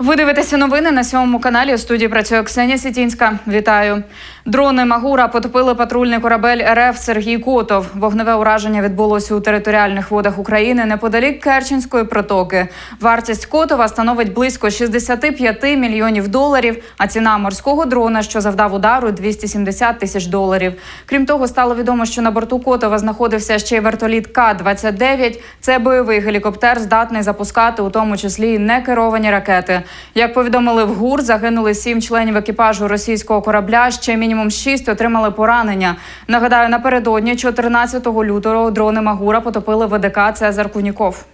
Ви дивитеся новини на сьомому каналі. У студії працює Ксенія Сітінська. Вітаю. Дрони Магура потопили патрульний корабель РФ Сергій Котов. Вогневе ураження відбулося у територіальних водах України неподалік Керченської протоки. Вартість Котова становить близько 65 мільйонів доларів. А ціна морського дрона, що завдав удару, 270 тисяч доларів. Крім того, стало відомо, що на борту Котова знаходився ще й вертоліт К-29. Це бойовий гелікоптер, здатний запускати у тому числі й некеровані ракети. Як повідомили в ГУР, загинули сім членів екіпажу російського корабля. Ще мінімум шість отримали поранення. Нагадаю, напередодні 14 лютого дрони Магура потопили ВДК Цезар Куніков.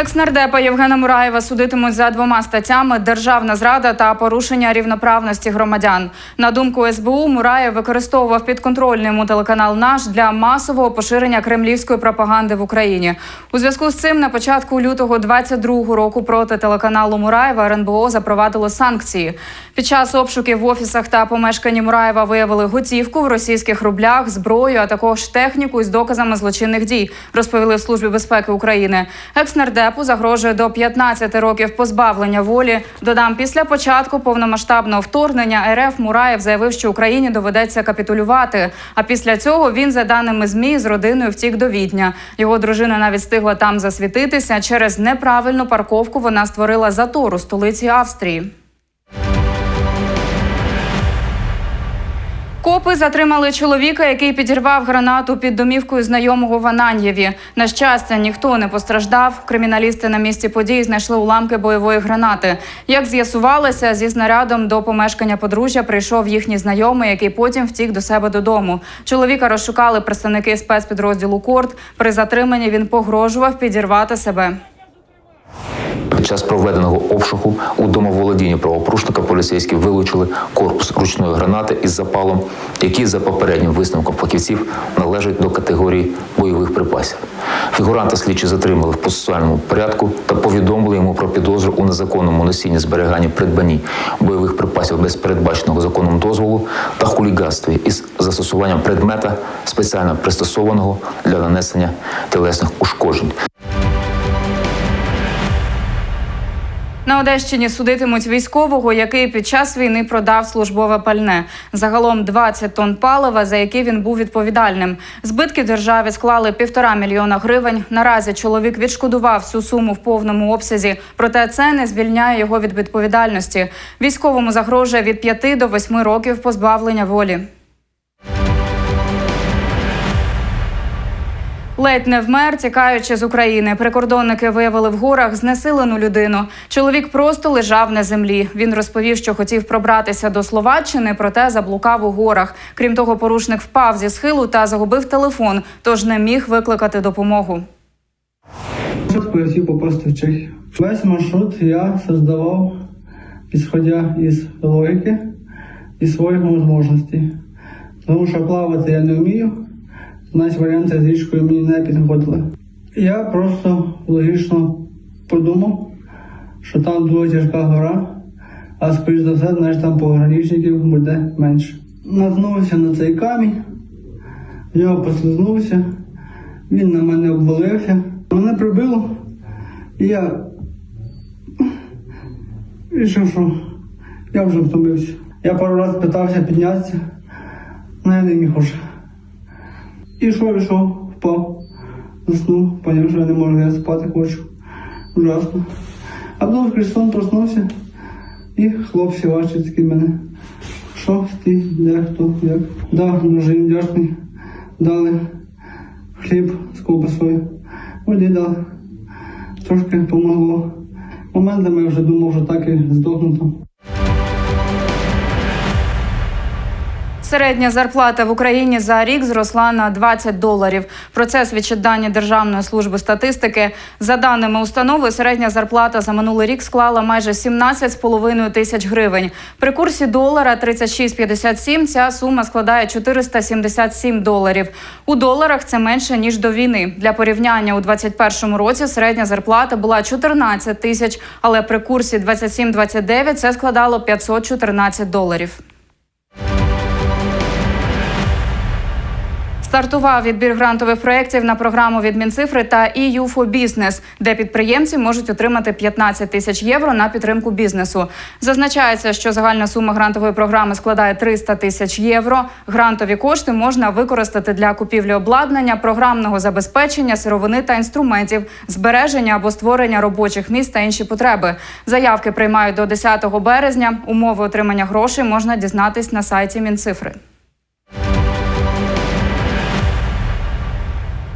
Екснардепа Євгена Мураєва судитимуть за двома статтями державна зрада та порушення рівноправності громадян. На думку СБУ, Мураєв використовував підконтрольний йому телеканал Наш для масового поширення кремлівської пропаганди в Україні. У зв'язку з цим на початку лютого 22 року проти телеканалу Мураєва РНБО запровадило санкції. Під час обшуків в офісах та помешканні Мураєва виявили готівку в російських рублях, зброю, а також техніку із доказами злочинних дій. Розповіли в службі безпеки України. Екснардепу загрожує до 15 років позбавлення волі. Додам, після початку повномасштабного вторгнення РФ Мураєв заявив, що Україні доведеться капітулювати. А після цього він, за даними змі, з родиною втік до Відня. Його дружина навіть встигла там засвітитися. Через неправильну парковку вона створила затор у столиці Австрії. Копи затримали чоловіка, який підірвав гранату під домівкою знайомого в Ананьєві. На щастя, ніхто не постраждав. Криміналісти на місці події знайшли уламки бойової гранати. Як з'ясувалося, зі снарядом до помешкання подружжя прийшов їхній знайомий, який потім втік до себе додому. Чоловіка розшукали представники спецпідрозділу Корт. При затриманні він погрожував підірвати себе. Під час проведеного обшуку у домоволодінні правопорушника поліцейські вилучили корпус ручної гранати із запалом, який за попереднім висновком фахівців належить до категорії бойових припасів. Фігуранта слідчі затримали в процесуальному порядку та повідомили йому про підозру у незаконному носінні зберіганні придбанні бойових припасів без передбаченого законом дозволу та хуліганстві із застосуванням предмета спеціально пристосованого для нанесення телесних ушкоджень. На Одещині судитимуть військового, який під час війни продав службове пальне. Загалом 20 тонн палива, за які він був відповідальним. Збитки державі склали півтора мільйона гривень. Наразі чоловік відшкодував всю суму в повному обсязі, проте це не звільняє його від відповідальності. Військовому загрожує від 5 до 8 років позбавлення волі. Ледь не вмер, тікаючи з України. Прикордонники виявили в горах знесилену людину. Чоловік просто лежав на землі. Він розповів, що хотів пробратися до Словаччини, проте заблукав у горах. Крім того, порушник впав зі схилу та загубив телефон, тож не міг викликати допомогу. Спочатку я хотів попасти в Чехію. Весь маршрут я создавав, исходя із логіки і своїх можливостей. Тому що плавати я не вмію, значить варіанти з річкою мені не підходили. Я просто логічно подумав, що там дуже тяжка гора, а скоріш за все, значить там пограничників буде менше. Наткнувся на цей камінь, нього послизнувся, він на мене обвалився. Мене прибило, і я вирішив, що я вже втомився. Я пару разів питався піднятися, але я не міг уже. І що, і що, впав, заснув, поняв, що я не можу, я спати хочу. Ужасно. А потім Христом проснувся, і хлопці бачать такі мене. Що ти, де, хто, як? Да, дуже їм вдячний. Дали хліб з ковбасою. Воді дали. Трошки допомогло. Моментами я вже думав, що так і здохнуто. Середня зарплата в Україні за рік зросла на 20 доларів. Про це свідчать дані Державної служби статистики. За даними установи, середня зарплата за минулий рік склала майже 17,5 тисяч гривень. При курсі долара 36,57 ця сума складає 477 доларів. У доларах це менше ніж до війни. Для порівняння у 2021 році середня зарплата була 14 тисяч, але при курсі 27,29 це складало 514 доларів. Стартував відбір грантових проєктів на програму від Мінцифри та EU for Business, де підприємці можуть отримати 15 тисяч євро на підтримку бізнесу. Зазначається, що загальна сума грантової програми складає 300 тисяч євро. Грантові кошти можна використати для купівлі обладнання, програмного забезпечення, сировини та інструментів, збереження або створення робочих місць та інші потреби. Заявки приймають до 10 березня. Умови отримання грошей можна дізнатись на сайті Мінцифри.